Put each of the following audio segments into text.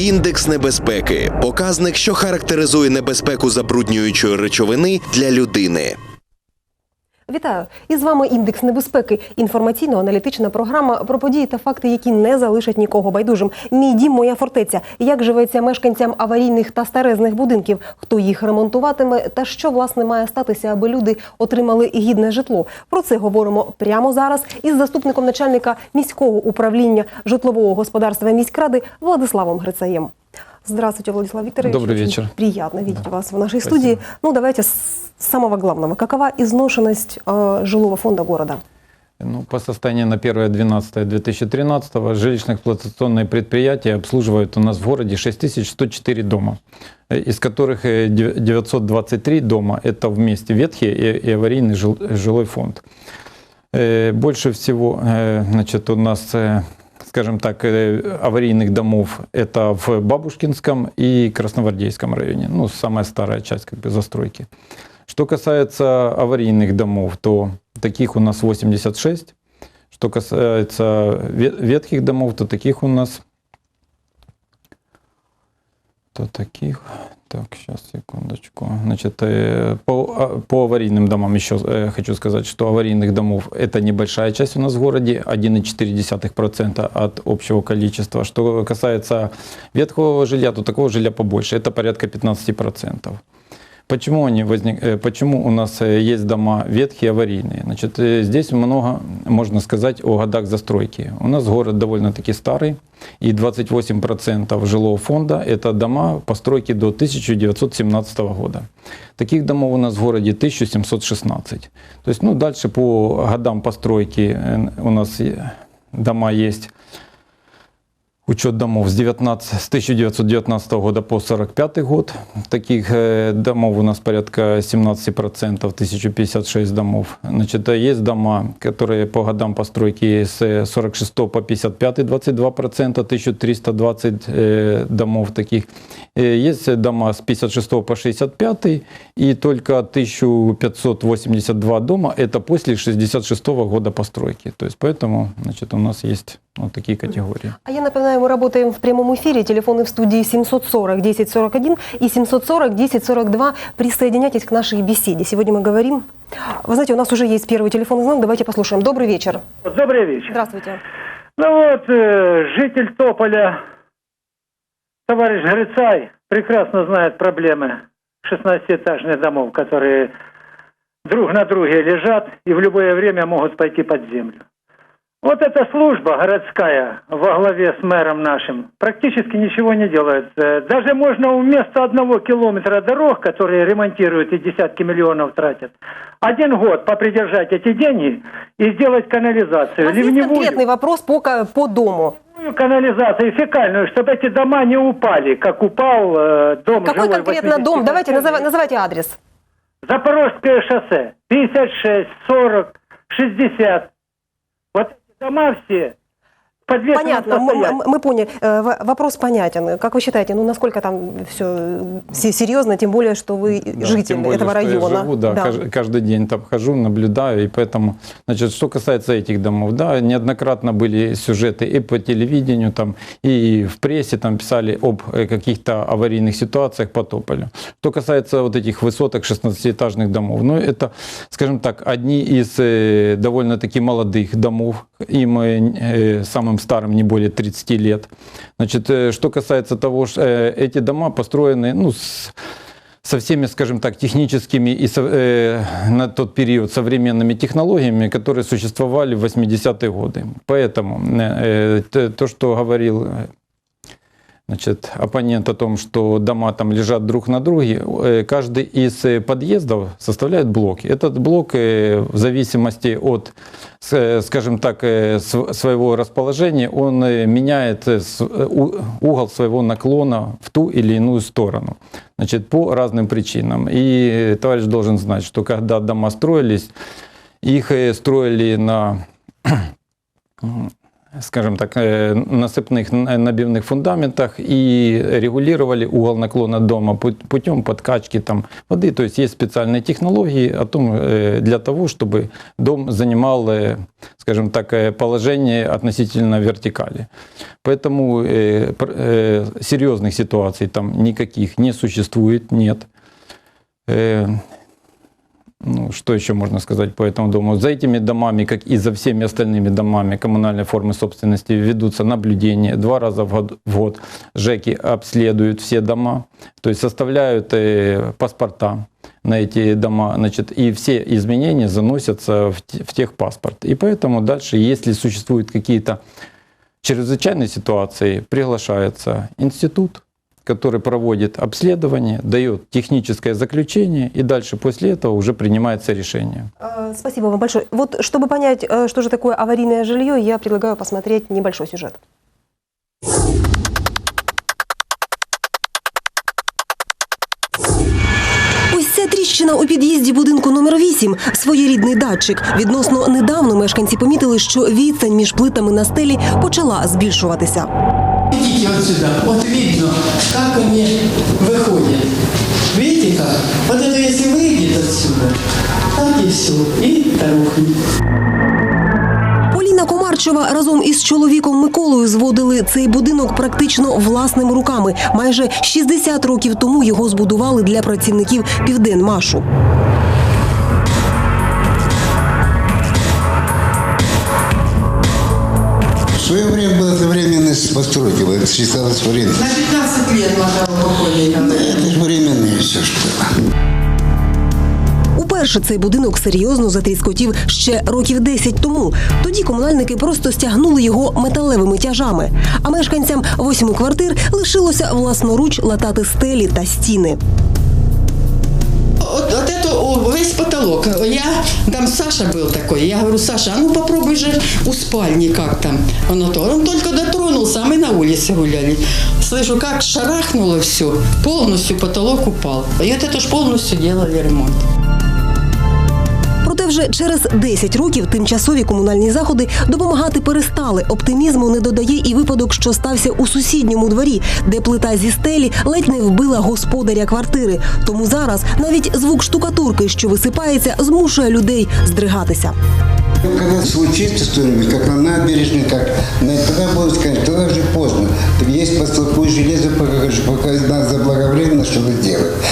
Індекс небезпеки показник, що характеризує небезпеку забруднюючої речовини для людини. Вітаю! І з вами індекс небезпеки. Інформаційно-аналітична програма про події та факти, які не залишать нікого байдужим. Мій дім, моя фортеця. Як живеться мешканцям аварійних та старезних будинків, хто їх ремонтуватиме, та що власне має статися, аби люди отримали гідне житло. Про це говоримо прямо зараз із заступником начальника міського управління житлового господарства міськради Владиславом Грицаєм. Здравствуйте, Владислав Викторович. Добрый Очень вечер. Приятно видеть вас в нашей Спасибо. студии. Ну, давайте с самого главного. Какова изношенность э, жилого фонда города? Ну, по состоянию на 1.12.2013 жилищно-эксплуатационные предприятия обслуживают у нас в городе 6104 дома, э, из которых э, дев- 923 дома – это вместе ветхий и, аварийный жил- жилой фонд. Э, Больше всего э, значит, у нас, э, скажем так, э, аварийных домов это в Бабушкинском и Красногвардейском районе, ну, самая старая часть как бы, застройки. Что касается аварийных домов, то таких у нас 86. Что касается ве- ветхих домов, то таких у нас... То таких... Так, сейчас, секундочку. Значит, э, по, а, по аварийным домам еще э, хочу сказать, что аварийных домов это небольшая часть у нас в городе, 1,4% от общего количества. Что касается ветхого жилья, то такого жилья побольше, это порядка 15%. Почему, они возник... э, Почему у нас э, есть дома ветхие, аварийные? Значит, э, здесь много, можно сказать, о годах застройки. У нас город довольно-таки старый, и 28% жилого фонда – это дома постройки до 1917 года. Таких домов у нас в городе 1716. То есть, ну, дальше по годам постройки у нас дома есть Учет домов с, 19, с 1919 года по 1945 год. Таких домов у нас порядка 17%, 1056 домов. Значит, есть дома, которые по годам постройки с 46 по 55 22%, 1320 э, домов таких. Есть дома с 56 по 65 и только 1582 дома это после 66 года постройки. То есть поэтому значит, у нас есть вот такие категории. А я напоминаю, мы работаем в прямом эфире. Телефоны в студии 740 1041 и 740 1042. Присоединяйтесь к нашей беседе. Сегодня мы говорим... Вы знаете, у нас уже есть первый телефонный звонок. Давайте послушаем. Добрый вечер. Добрый вечер. Здравствуйте. Ну вот, э, житель Тополя, товарищ Грицай, прекрасно знает проблемы 16-этажных домов, которые друг на друге лежат и в любое время могут пойти под землю. Вот эта служба городская во главе с мэром нашим практически ничего не делает. Э, Даже можно вместо одного километра дорог, которые ремонтируют и десятки миллионов тратят, один год попридержать эти деньги и сделать У канализацию. нас есть конкретный вопрос по, по дому. Канализацию фекальную, чтобы эти дома не упали, как упал э, дом Какой жилой конкретно дом? 80 Давайте, назова- называйте адрес. Запорожское шоссе. 56, 40, 60. Вот эти дома все в подвешенном Понятно, мы, состоянии. мы- мы поняли. Э, Вопрос понятен. Как вы считаете, ну насколько там все серьезно, тем более, что вы Да, житель тем более, этого что я района? живу, да, кажд- каждый день там хожу, наблюдаю, и поэтому, значит, что касается этих домов, да, неоднократно были сюжеты и по телевидению, там, и в прессе там писали об э, каких-то аварийных ситуациях по Тополю. Что касается вот этих высоток 16-этажных домов, ну, это, скажем так, одни из э, довольно-таки молодых домов, им э, э, самым старым не более 30 лет. Значит, э, что касается того, что э, эти дома построены, ну, с, со всеми, скажем так, техническими и со- э, на тот период современными технологиями, которые существовали в 80-е годы. Поэтому э, т- то, что говорил э, значит, оппонент о том, что дома там лежат друг на друге, э, каждый из э, подъездов составляет блок. Этот блок э, в зависимости от, скажем так, св- своего расположения, он меняет угол своего наклона в ту или иную сторону. Значит, по разным причинам. И товарищ должен знать, что когда дома строились, их строили на скажем так, насыпных набивных фундаментах и регулировали угол наклона дома пут- путем подкачки там воды. То есть есть специальные технологии о том, э, для того, чтобы дом занимал, скажем так, положение относительно вертикали. Поэтому серьезных ситуаций там никаких не существует, нет. Ну, что еще можно сказать по этому дому? За этими домами, как и за всеми остальными домами коммунальной формы собственности, ведутся наблюдения. Два раза в год, в год ЖЭКи обследуют все дома, то есть составляют э, паспорта на эти дома, значит, и все изменения заносятся в, в техпаспорт. И поэтому дальше, если существуют какие-то чрезвычайные ситуации, приглашается институт, который проводит обследование, дает техническое заключение, и дальше после этого уже принимается решение. Э, Спасибо вам большое. Вот чтобы понять, э, что же такое аварийное жилье, я предлагаю посмотреть небольшой сюжет. ця тріщина у під'їзді будинку номер 8 – своєрідний датчик. Відносно недавно мешканці помітили, що відстань між плитами на стелі почала збільшуватися. Идите вот сюда. Вот видно, как они выходят. Видите как? Вот это если выйдет отсюда, так и все. И рухнет. Поліна Комарчева разом із чоловіком Миколою зводили цей будинок практично власними руками. Майже 60 років тому його збудували для працівників Південмашу. В свое время было это временные постройки, это считалось временным. На 15 лет надо выходить. Это же временное все, что ли. Уперше цей будинок серйозно затріскотів ще років 10 тому. Тоді комунальники просто стягнули його металевими тяжами. А мешканцям восьми квартир лишилося власноруч латати стелі та стіни. Вот, вот это о, весь потолок. Я, там Саша был такой, я говорю, Саша, а ну попробуй же у спальни как там. Он, то. он только дотронулся, а мы на улице гуляли. Слышу, как шарахнуло все, полностью потолок упал. И вот это ж полностью делали ремонт. Проте вже через 10 років тимчасові комунальні заходи допомагати перестали. Оптимізму не додає і випадок, що стався у сусідньому дворі, де плита зі стелі ледь не вбила господаря квартири. Тому зараз навіть звук штукатурки, що висипається, змушує людей здригатися. Когда случится что-нибудь, на набережной, как на, тогда будет сказать, тогда уже поздно. Есть подступное железо, пока, надо заблаговременно что-то делать.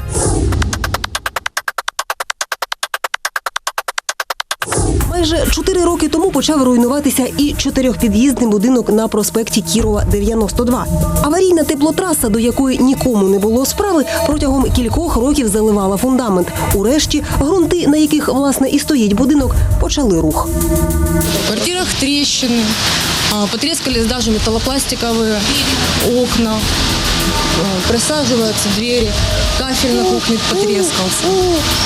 4 роки тому почав руйнуватися і чотирьохпід'їздний будинок на проспекті Кірова, 92. Аварійна теплотраса, до якої нікому не було справи, протягом кількох років заливала фундамент. Урешті ґрунти, на яких власне і стоїть будинок, почали рух. В квартирах трещины, а, потрескались даже металлопластиковые окна, присаживаются двери, кафель на кухне потрескался.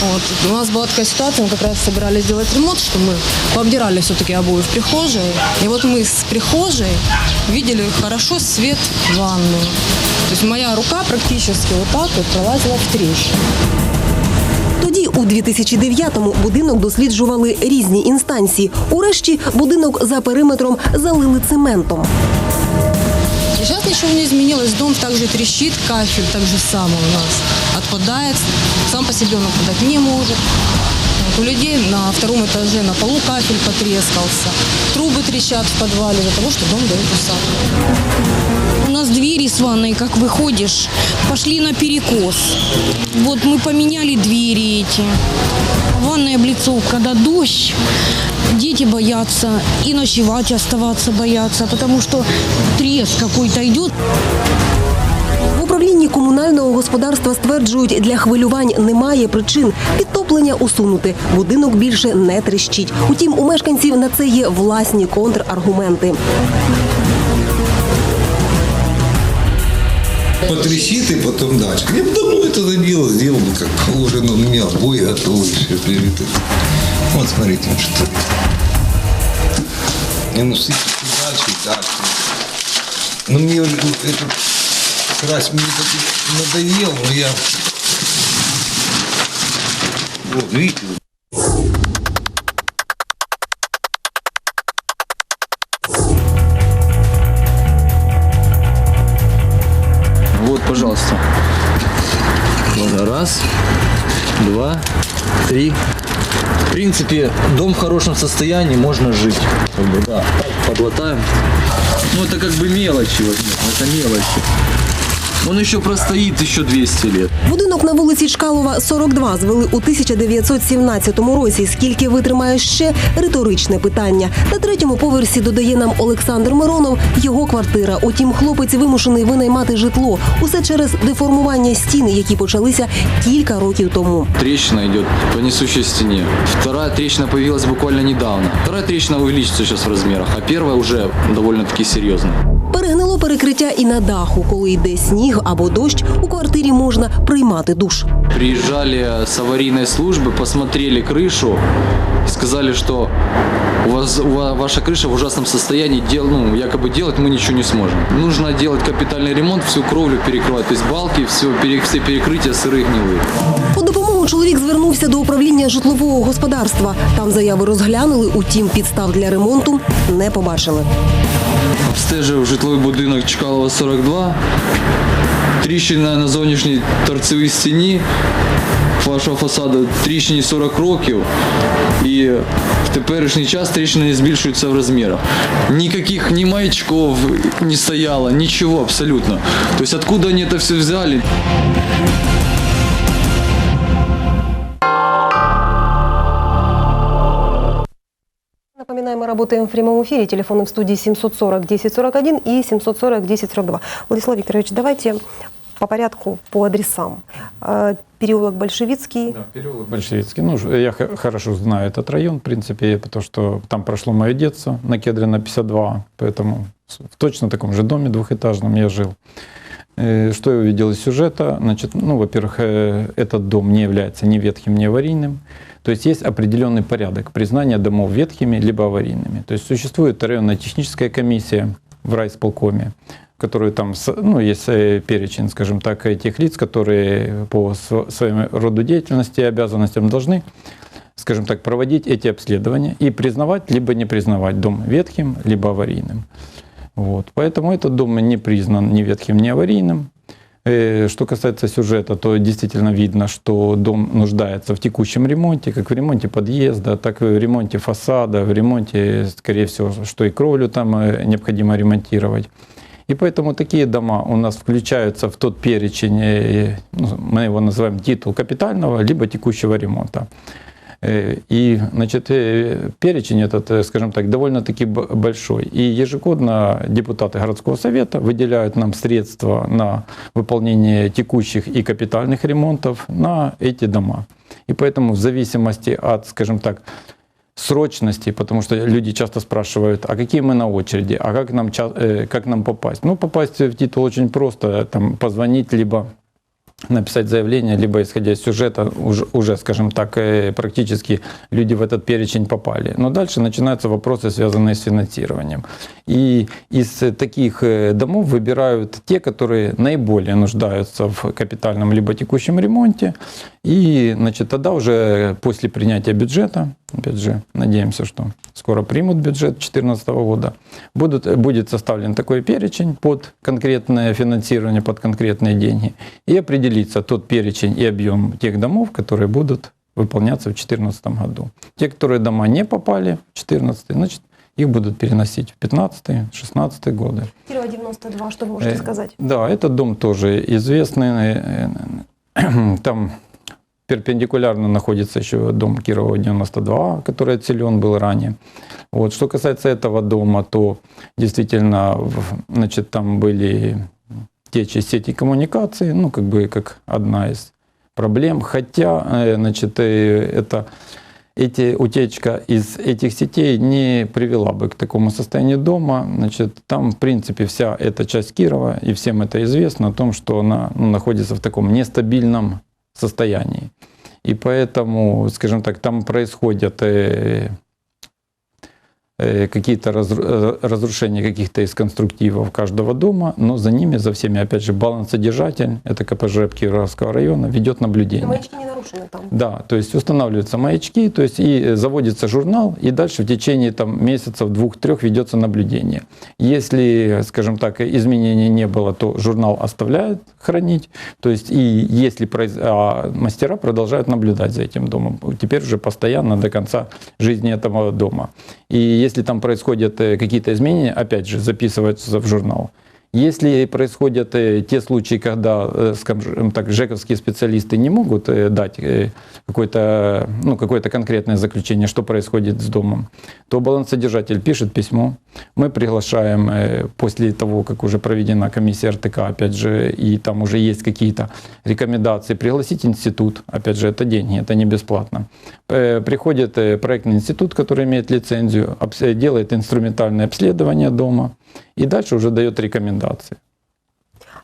Вот. У нас была такая ситуация, мы как раз собирались делать ремонт, что мы пообдирали все-таки обои в прихожей. И вот мы с прихожей видели хорошо свет в ванную. То есть моя рука практически вот так вот пролазила в трещину. Тоді, у 2009-му, будинок досліджували різні інстанції. Урешті будинок за периметром залили цементом. Сейчас ничего не изменилось. Дом также трещит, кафель так же само у нас отпадает. Сам по себе он отпадать не может. Вот у людей на втором этаже на полу кафель потрескался. Трубы трещат в подвале из-за того, что дом дает усадку. У нас двери с ванной, как выходишь, пошли на перекос. Вот мы поменяли двери эти. Ванная облицовка, когда дождь, дети боятся и ночевать оставаться боятся, потому что треск какой-то идет. В управлінні комунального господарства стверджують, для хвилювань немає причин. Підтоплення усунути. Будинок більше не тріщить. Утім, у мешканців на це є власні контраргументи. Потрясит и потом дальше. Я бы давно это забил, сделал бы как положено. У меня обои готовы, все привиты. Вот смотрите, что. Не, ну сыпать и дальше, дальше. Ну мне уже этот крась мне надоел, но я... Вот, видите, Вот, Раз, два, три, принципе, дом в хорошем состоянии, можно жить. Как бы, да. Подлатаем. Ну, это как бы мелочи, вот, это мелочи. Он еще простоит еще 200 лет. Будинок на вулиці Чкалова, 42, звели у 1917 році. Скільки витримає ще риторичне питання. На третьому поверсі додає нам Олександр Миронов. Його квартира. Утім, хлопець вимушений винаймати житло. Усе через деформування стіни, які почалися кілька років тому. Трещина идет по несущей стене. Вторая трещина появилась буквально недавно. Вторая трещина увеличится сейчас в размерах, а первая уже довольно-таки серьезная Перегнило перекриття і на даху. Коли йде сніг або дощ, у квартирі можна приймати душ. Приезжали с аварийной службы, посмотрели крышу и сказали, что у вас, у ва- ваша крыша в ужасном состоянии, дел, ну, якобы делать мы ничего не сможем. Нужно делать капитальный ремонт, всю кровлю перекрывать, то есть балки, все, пере, все перекрытия сырые гнилые. У допомогу чоловік звернувся до управління житлового господарства. Там заяви розглянули, утім, підстав для ремонту не побачили. Обстежив житловий будинок Чкалова 42. Тріщина на зовнішній торцевій стіні вашого фасаду тріщині 40 років. І в теперішній час тріщина не збільшується в розмірах. Ніяких ні маячков не стояло, нічого абсолютно. Тобто откуда вони це все взяли? Напоминаем, мы работаем в прямом эфире. Телефоны в студии 740 1041 и 740 1042. Владислав Викторович, давайте по порядку, по адресам. Э, Переулок Большевицкий. Да, переулок Большевицкий. Ну, я х- хорошо знаю этот район, в принципе, потому что там прошло мое детство на Кедрина 52, поэтому в точно таком же доме двухэтажном я жил. Э, Что я увидел из сюжета? Значит, ну, во-первых, э, этот дом не является ни ветхим, ни аварийным. То есть есть определенный порядок признания домов ветхими либо аварийными. То есть существует районная техническая комиссия в райисполкоме, в которой там ну, есть э, перечень, скажем так, тех лиц, которые по св- своему роду деятельности и обязанностям должны скажем так, проводить эти обследования и признавать либо не признавать дом ветхим, либо аварийным. Вот. Поэтому этот дом не признан ни ветхим, ни аварийным. Э, Что касается сюжета, то действительно видно, что дом нуждается в текущем ремонте, как в ремонте подъезда, так и в ремонте фасада, в ремонте, скорее всего, что и кровлю там э, необходимо ремонтировать. И поэтому такие дома у нас включаются в тот перечень, э, ну, мы его называем титул капитального, либо текущего ремонта. Э, И, значит, э, перечень этот, э, скажем так, довольно-таки большой. И ежегодно депутаты городского совета выделяют нам средства на выполнение текущих и капитальных ремонтов на эти дома. И поэтому в зависимости от, скажем так, срочности, потому что люди часто спрашивают, а какие мы на очереди, а как нам, как нам попасть? Ну, попасть в титул очень просто, там, позвонить, либо написать заявление, либо исходя из сюжета, уже, уже, скажем так, э, практически люди в этот перечень попали. Но дальше начинаются вопросы, связанные с финансированием. И из таких э, домов выбирают те, которые наиболее нуждаются в капитальном либо текущем ремонте. И значит, тогда уже после принятия бюджета, опять же, надеемся, что скоро примут бюджет 2014 года, будут, будет составлен такой перечень под конкретное финансирование, под конкретные деньги, и определится тот перечень и объем тех домов, которые будут выполняться в 2014 году. Те, которые дома не попали в 2014, значит, их будут переносить в 2015-2016 годы. Кирова 92, что вы можете Э, сказать? Да, этот дом тоже известный. э, э, Там перпендикулярно находится еще дом Кирова 92, который отселен был ранее. Вот. Что касается этого дома, то действительно значит, там были течи сети коммуникации, ну, как бы как одна из проблем. Хотя, э, значит, э, это эти, утечка из этих сетей не привела бы к такому состоянию дома. Значит, там, в принципе, вся эта часть Кирова, и всем это известно, о том, что она ну, находится в таком нестабильном состоянии. И поэтому, скажем так, там происходят э, какие-то разру- э, разрушения каких-то из конструктивов каждого дома, но за ними, за всеми, опять же, балансодержатель, это КПЖ Кировского района, ведет наблюдение. Маячки не нарушены там. Да, то есть устанавливаются маячки, то есть и э, заводится журнал, и дальше в течение там, месяцев двух-трех ведется наблюдение. Если, скажем так, изменений не было, то журнал оставляют хранить, то есть и если произ- а мастера продолжают наблюдать за этим домом, теперь уже постоянно до конца жизни этого дома. И если там происходят э, какие-то изменения, опять же, записываются в журнал. Если происходят э, те случаи, когда, э, скажем так, жековские специалисты не могут э, дать э, какое-то ну, какое конкретное заключение, что происходит с домом, то балансодержатель пишет письмо. Мы приглашаем после того, как уже проведена комиссия РТК, опять же, и там уже есть какие-то рекомендации, пригласить институт. Опять же, это деньги, это не бесплатно. Приходит проектный институт, который имеет лицензию, делает инструментальное обследование дома и дальше уже дает рекомендации.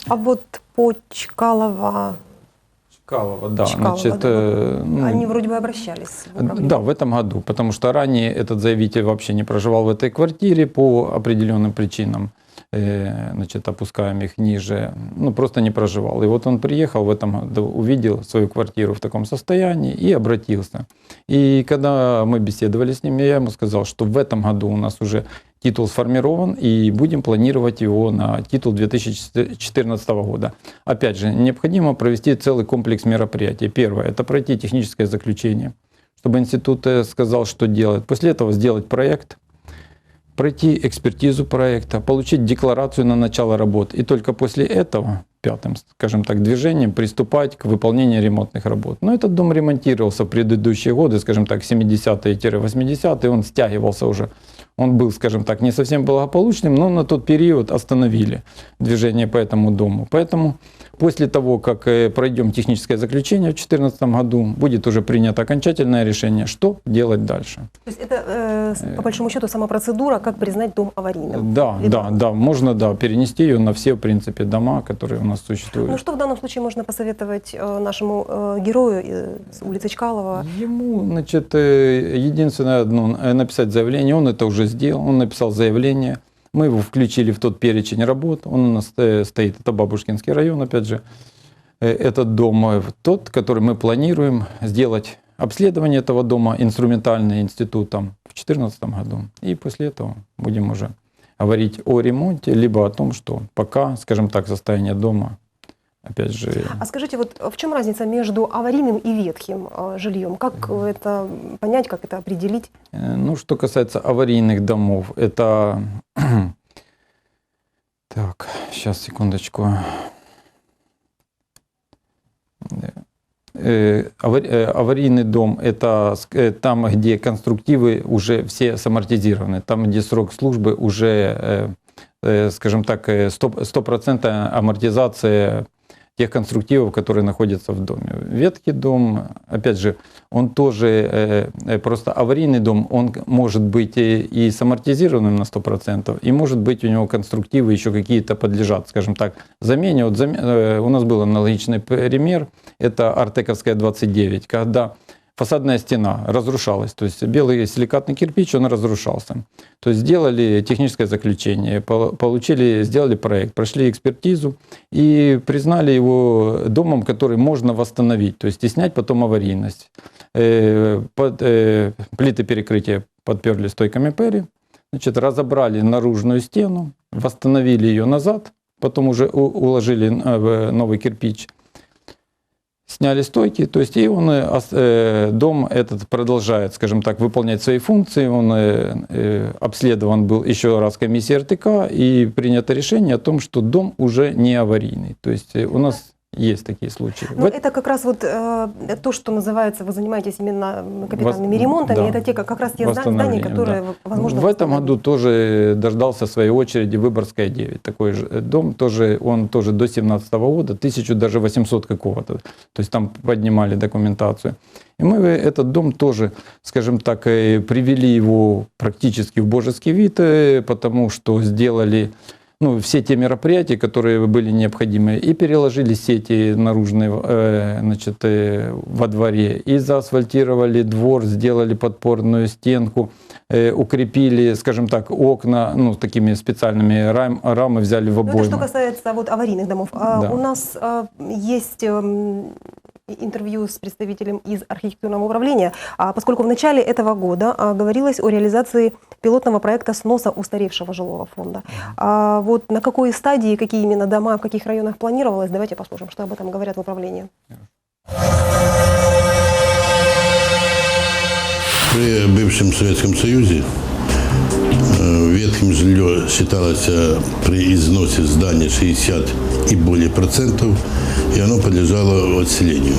А вот по Чкалова, Чкалова, да. Чкалова, значит, да. э, ну, они вроде бы обращались. в управление. Да, в этом году, потому что ранее этот заявитель вообще не проживал в этой квартире по определенным причинам. э, Значит, опускаем их ниже, ну просто не проживал. И вот он приехал в этом году, увидел свою квартиру в таком состоянии и обратился. И когда мы беседовали с ним, я ему сказал, что в этом году у нас уже титул сформирован и будем планировать его на титул 2014 года. Опять же, необходимо провести целый комплекс мероприятий. Первое – это пройти техническое заключение, чтобы институт э, сказал, что делать. После этого сделать проект, пройти экспертизу проекта, получить декларацию на начало работ. И только после этого, пятым, скажем так, движением, приступать к выполнению ремонтных работ. Но этот дом ремонтировался в предыдущие годы, скажем так, 70-е-80-е, он стягивался уже. Он был, скажем так, не совсем благополучным, но на тот период остановили движение по этому дому. Поэтому после того, как э, пройдем техническое заключение в 2014 году, будет уже принято окончательное решение, что делать дальше. То есть это, э, по большому счету, сама процедура, как признать дом аварийным. Да, Либо- да, да, можно да, перенести ее на все, в принципе, дома, которые у нас существуют. Ну что в данном случае можно посоветовать э, нашему герою с улицы Чкалова? Ему, значит, единственное одно, написать заявление, он это уже сделал, он написал заявление, мы его включили в тот перечень работ, он у нас стоит, это Бабушкинский район, опять же, Э, этот дом, э, тот, который мы планируем сделать обследование этого дома, инструментальный институтом в 2014 году. И после этого будем уже говорить о ремонте, либо о том, что пока, скажем так, состояние дома, опять же, А скажите, вот в чем разница между аварийным и ветхим э, жильем? Как э, это понять, как это определить? Э, Ну, что касается аварийных домов, это... Так, сейчас, секундочку. Э, авари- э, Аварийный дом – это э, там, где конструктивы уже все самортизированы, там, где срок службы уже, э, э, скажем так, э, 100%, 100% амортизация тех конструктивов, которые находятся в доме. Ветхий дом, опять же, он тоже э, э, просто аварийный дом, он может быть и, и с амортизированным на 100%, и может быть у него конструктивы еще какие-то подлежат, скажем так, замене. Вот заме- э, у нас был аналогичный пример, это Артековская 29, когда фасадная стена разрушалась, то есть белый силикатный кирпич, он разрушался. То есть сделали техническое заключение, пол- получили, сделали проект, прошли экспертизу и признали его домом, который можно восстановить, то есть и снять потом аварийность. Э, под- э, плиты перекрытия подперли стойками Перри, значит, разобрали наружную стену, восстановили ее назад, потом уже уложили э, новый кирпич, сняли стойки, то есть и он, э, э, дом этот продолжает, скажем так, выполнять свои функции, он э, э, обследован был еще раз комиссией РТК и принято решение о том, что дом уже не аварийный. То есть э, у нас есть такие случаи. Ну, В это как раз вот э, то, что называется, вы занимаетесь именно капитальными Вос- ремонтами, да. это те, как раз те зда- здания, которые, да. возможно, В этом году тоже дождался своей очереди Выборгская 9. Такой же э, дом, тоже, он тоже до 17 года, тысячу даже 800 какого-то. То есть там поднимали документацию. И мы этот дом тоже, скажем так, э, привели его практически в божеский вид, э, потому что сделали ну, все те мероприятия, которые были необходимы, и переложили сети наружные э, значит, э, во дворе, и заасфальтировали двор, сделали подпорную стенку, э, укрепили, скажем так, окна, ну, такими специальными рам, рамы взяли в Ну, это обойму. что касается вот аварийных домов. А, Да. У нас есть эм, интервью с представителем из архитектурного управления, а, поскольку в начале этого года а, говорилось о реализации пилотного проекта сноса устаревшего жилого фонда. А вот на какой стадии, какие именно дома, в каких районах планировалось, давайте послушаем, что об этом говорят в управлении. При бывшем Советском Союзе э, ветхим жилье считалось э, при износе здания 60 и более процентов, и оно подлежало отселению,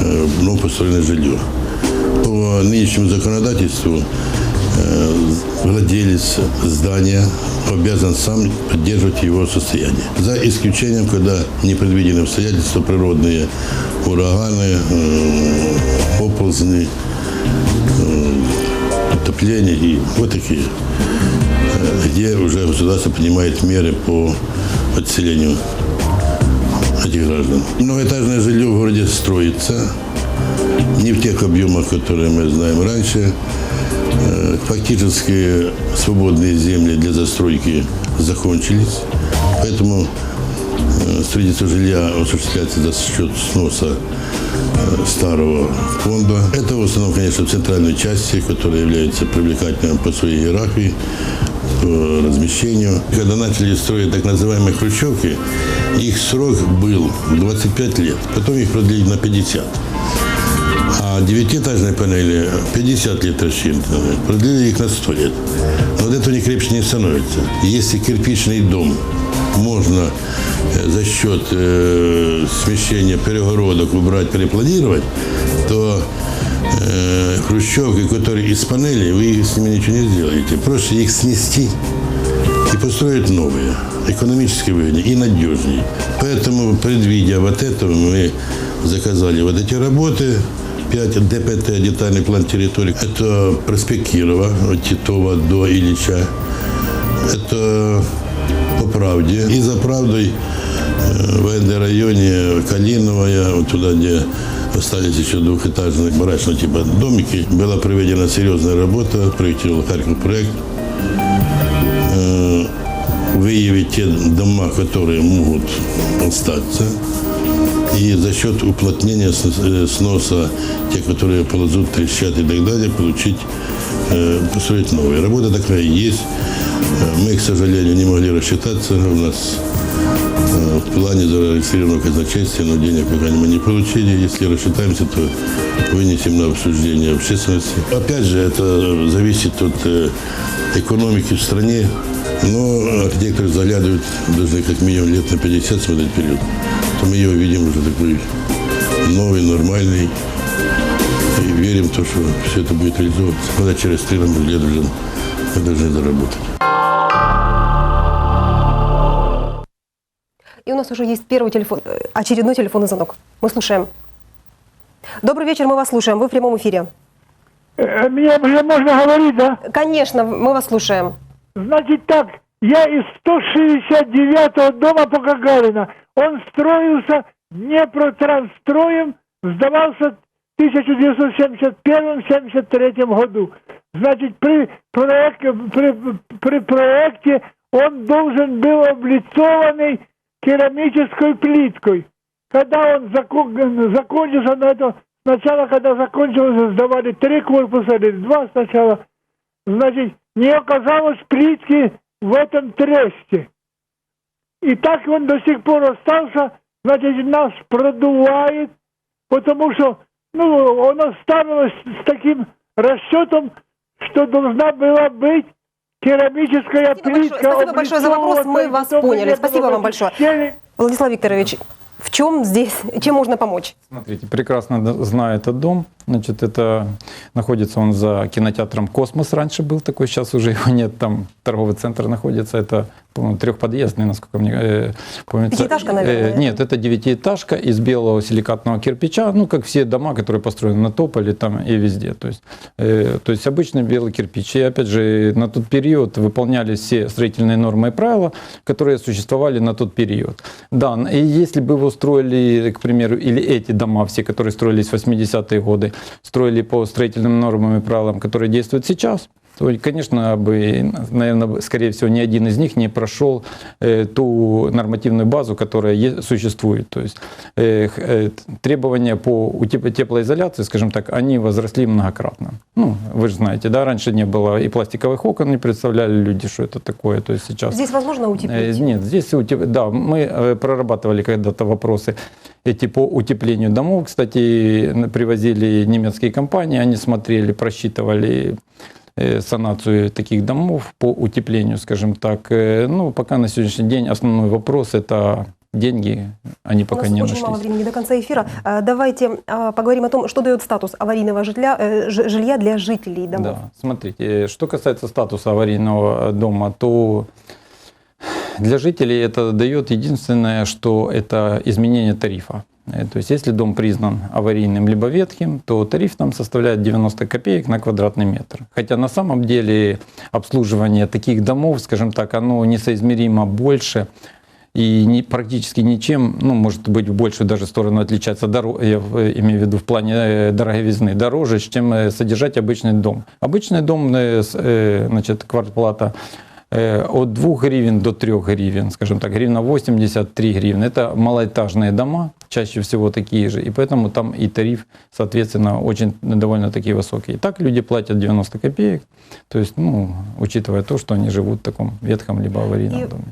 э, вновь построенное жилье. По нынешнему законодательству э, владелец здания обязан сам поддерживать его состояние. За исключением, когда непредвиденные обстоятельства, природные ураганы, э, оползни, отопление и вот такие, где уже государство принимает меры по отселению этих граждан. Многоэтажное жилье в городе строится, не в тех объемах, которые мы знаем раньше. Э, Фактически свободные земли для застройки закончились, поэтому э, строительство жилья осуществляется за счет сноса э, старого фонда. Это в основном, конечно, в центральной части, которая является привлекательной по своей иерархии, по размещению. Когда начали строить так называемые хрущевки, их срок был 25 лет, потом их продлили на 50. А девятиэтажные панели 50 лет рассчитаны, продлили их на 100 лет. Но от этого не крепче не становится. Если кирпичный дом можно э, за счет э, смещения перегородок убрать, перепланировать, то э, хрущевки, которые из панелей, вы с ними ничего не сделаете. Проще их снести и построить новые, экономически выгоднее и надежнее. Поэтому, предвидя вот это, мы заказали вот эти работы. 5 ДПТ, детальный план территории. Это проспект Кирова, от Титова до Ильича. Это по правде. И за правдой э, в НД районе Калиновая, вот туда, где остались еще двухэтажные барачного типа домики, была проведена серьезная работа, проектировал Харьков проект. Выявить те дома, которые могут остаться, и за счет уплотнения э, сноса, те, которые ползут, трещат и так далее, получить, э, построить новые. Работа такая есть. Э, Мы, к сожалению, не могли рассчитаться. У нас в плане зарегистрированного казначейства, но денег пока мы не получили. Если рассчитаемся, то вынесем на обсуждение общественности. Опять же, это зависит от э, экономики в стране. Но архитекторы заглядывают, должны как минимум лет на 50 смотреть вперед. То мы ее видим уже такой новый, нормальный. И верим в то, что все это будет реализовываться. Когда через 13 лет мы должны заработать. И у нас уже есть первый телефон, э, очередной телефонный звонок. Мы слушаем. Добрый вечер, мы вас слушаем. Вы в прямом эфире. Э, Мне уже можно говорить, да? Конечно, мы вас слушаем. Значит так, я из 169-го дома по Гагарина. Он строился Днепротрансстроем, сдавался в 1971-73 году. Значит, при проекте, при, при проекте он должен был облицованный керамической плиткой. Когда он закон- закончился на это, сначала, когда закончился, сдавали три корпуса или два сначала, значит, не оказалось плитки в этом тресте. И так он до сих пор остался, значит, нас продувает, потому что, ну, оно ставилось с таким расчетом, что должна была быть керамическая Спасибо большое, плитка. спасибо большое за вопрос, мы вас поняли. Спасибо вам большое. Владислав Викторович, в чем здесь, чем можно помочь? Смотрите, прекрасно знаю этот дом. Значит, это находится он за кинотеатром «Космос». Раньше был такой, сейчас уже его нет там торговый центр находится. Это, по-моему, трехподъездный, насколько мне э, помнится. Пятиэтажка, наверное, Э, Нет, это девятиэтажка из белого силикатного кирпича, ну, как все дома, которые построены на Тополе там и везде. То есть, э, то есть обычный белый кирпич. И опять же, на тот период выполнялись все строительные нормы и правила, которые существовали на тот период. Да, и если бы вы устроили, к примеру, или эти дома, все, которые строились в 80-е годы, строили по строительным нормам и правилам, которые действуют сейчас, то, конечно, бы, наверное, скорее всего, ни один из них не прошел э, ту нормативную базу, которая существует. То есть э, э, требования по теплоизоляции, скажем так, они возросли многократно. Ну, вы же знаете, да, раньше не было и пластиковых окон, не представляли люди, что это такое. То есть сейчас Здесь возможно утеплить? Нет, здесь утеп- да, мы прорабатывали когда-то вопросы эти по утеплению домов. Кстати, привозили немецкие компании, они смотрели, просчитывали санацию таких домов по утеплению, скажем так. Э, Ну, пока на сегодняшний день основной вопрос это деньги, они У пока нас не очень нашлись. мало времени до конца эфира. А, Давайте а, поговорим о том, что дает статус аварийного жилья, э, жилья для жителей домов. Да, смотрите, э, что касается статуса аварийного дома, то для жителей это дает единственное, что это изменение тарифа. Э, То есть если дом признан аварийным либо ветхим, то тариф там составляет 90 копеек на квадратный метр. Хотя на самом деле обслуживание таких домов, скажем так, оно несоизмеримо больше и не, практически ничем, ну, может быть, в большую даже сторону отличаться, доро- я имею в виду в плане э, дороговизны, дороже, чем э, содержать обычный дом. Обычный дом, значит, квартплата от 2 гривен до 3 гривен, скажем так, гривна 83 гривны. Это малоэтажные дома, чаще всего такие же, и поэтому там и тариф, соответственно, очень довольно-таки высокий. И так люди платят 90 копеек, то есть, ну, учитывая то, что они живут в таком ветхом либо аварийном И доме.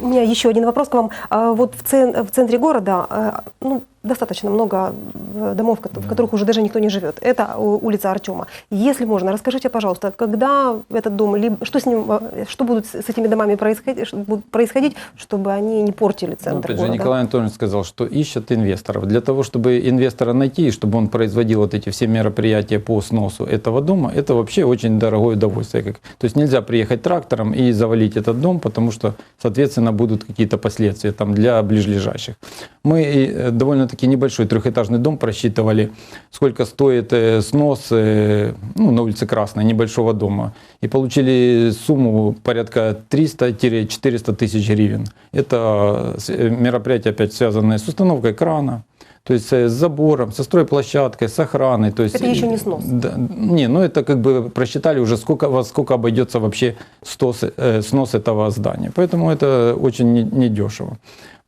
У меня еще один вопрос к вам. А, Вот в, цен- в центре города а, ну, достаточно много э, домов, в которых уже даже никто не живет. Это улица Артема. Если можно, расскажите, пожалуйста, когда этот дом, либо, что с ним, э, что будут с этими домами происходить, происходить, чтобы они не портили Ну, центр опять же, города? Николай Анатольевич сказал, что ищут инвесторов. Для того, чтобы инвестора найти, чтобы он производил вот эти все мероприятия по сносу этого дома, это вообще очень дорогое удовольствие. То есть нельзя приехать трактором и завалить этот дом, потому что, соответственно, будут какие-то последствия там для ближайших. Мы э, довольно-таки небольшой трехэтажный дом просчитывали, сколько стоит э, снос э, ну, на улице Красной небольшого дома. И получили сумму порядка 300-400 тысяч гривен. Это э, мероприятие опять связанное с установкой крана, то есть с забором, со стройплощадкой, с охраной. То есть, Это еще не снос. Да, не, ну это как бы просчитали уже, сколько, во сколько обойдется вообще стос, э, снос этого здания. Поэтому это очень не- недешево.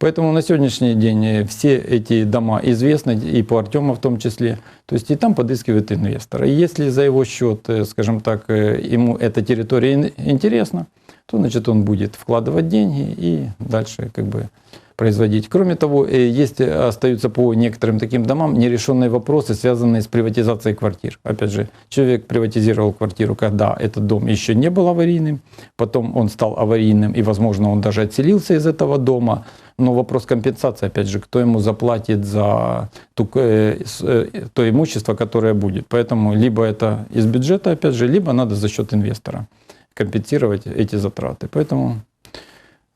Поэтому на сегодняшний день э, все эти дома известны, и по Артему в том числе. То есть и там подыскивают инвестора. И если за его счет, э, скажем так, э, ему эта территория ин- интересна, то значит он будет вкладывать деньги и дальше как бы производить. Кроме того, э, есть, э, остаются по некоторым таким домам нерешенные вопросы, связанные с приватизацией квартир. Опять же, человек приватизировал квартиру, когда этот дом еще не был аварийным, потом он стал аварийным, и, возможно, он даже отселился из этого дома. Но вопрос компенсации, опять же, кто ему заплатит за ту, э, то имущество, которое будет. Поэтому либо это из бюджета, опять же, либо надо за счет инвестора компенсировать эти затраты. Поэтому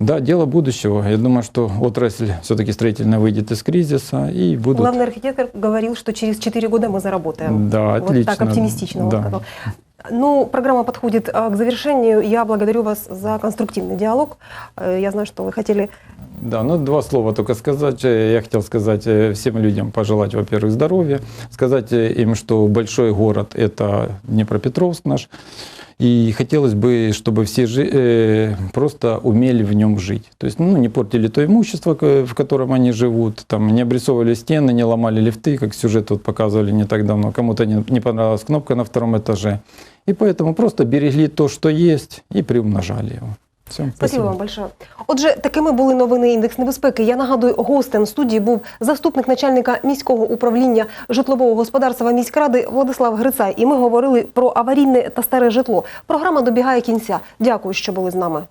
да, дело будущего. Я думаю, что отрасль все-таки строительная выйдет из кризиса и будут... Главный архитектор говорил, что через 4 года мы заработаем. Да, Вот отлично. так оптимистично он Да. сказал. Ну, программа подходит а, к завершению. Я благодарю вас за конструктивный диалог. Э, Я знаю, что вы хотели Да, ну два слова только сказать. Э, Я хотел сказать э, всем людям, пожелать, во-первых, здоровья, сказать им, что большой город – это Днепропетровск наш, и хотелось бы, чтобы все жи- э, просто умели в нем жить. То есть, ну, не портили то имущество, в котором они живут, там, не обрисовывали стены, не ломали лифты, как сюжет тут показывали не так давно. Кому-то не, не понравилась кнопка на втором этаже. И поэтому просто берегли то, что есть, і приумножали його. Все, Спасибо вам большое. Отже, такими були новини індекс небезпеки. Я нагадую, гостем студії був заступник начальника міського управління житлового господарства міськради Владислав Грицай. І ми говорили про аварійне та старе житло. Програма добігає кінця. Дякую, що були з нами.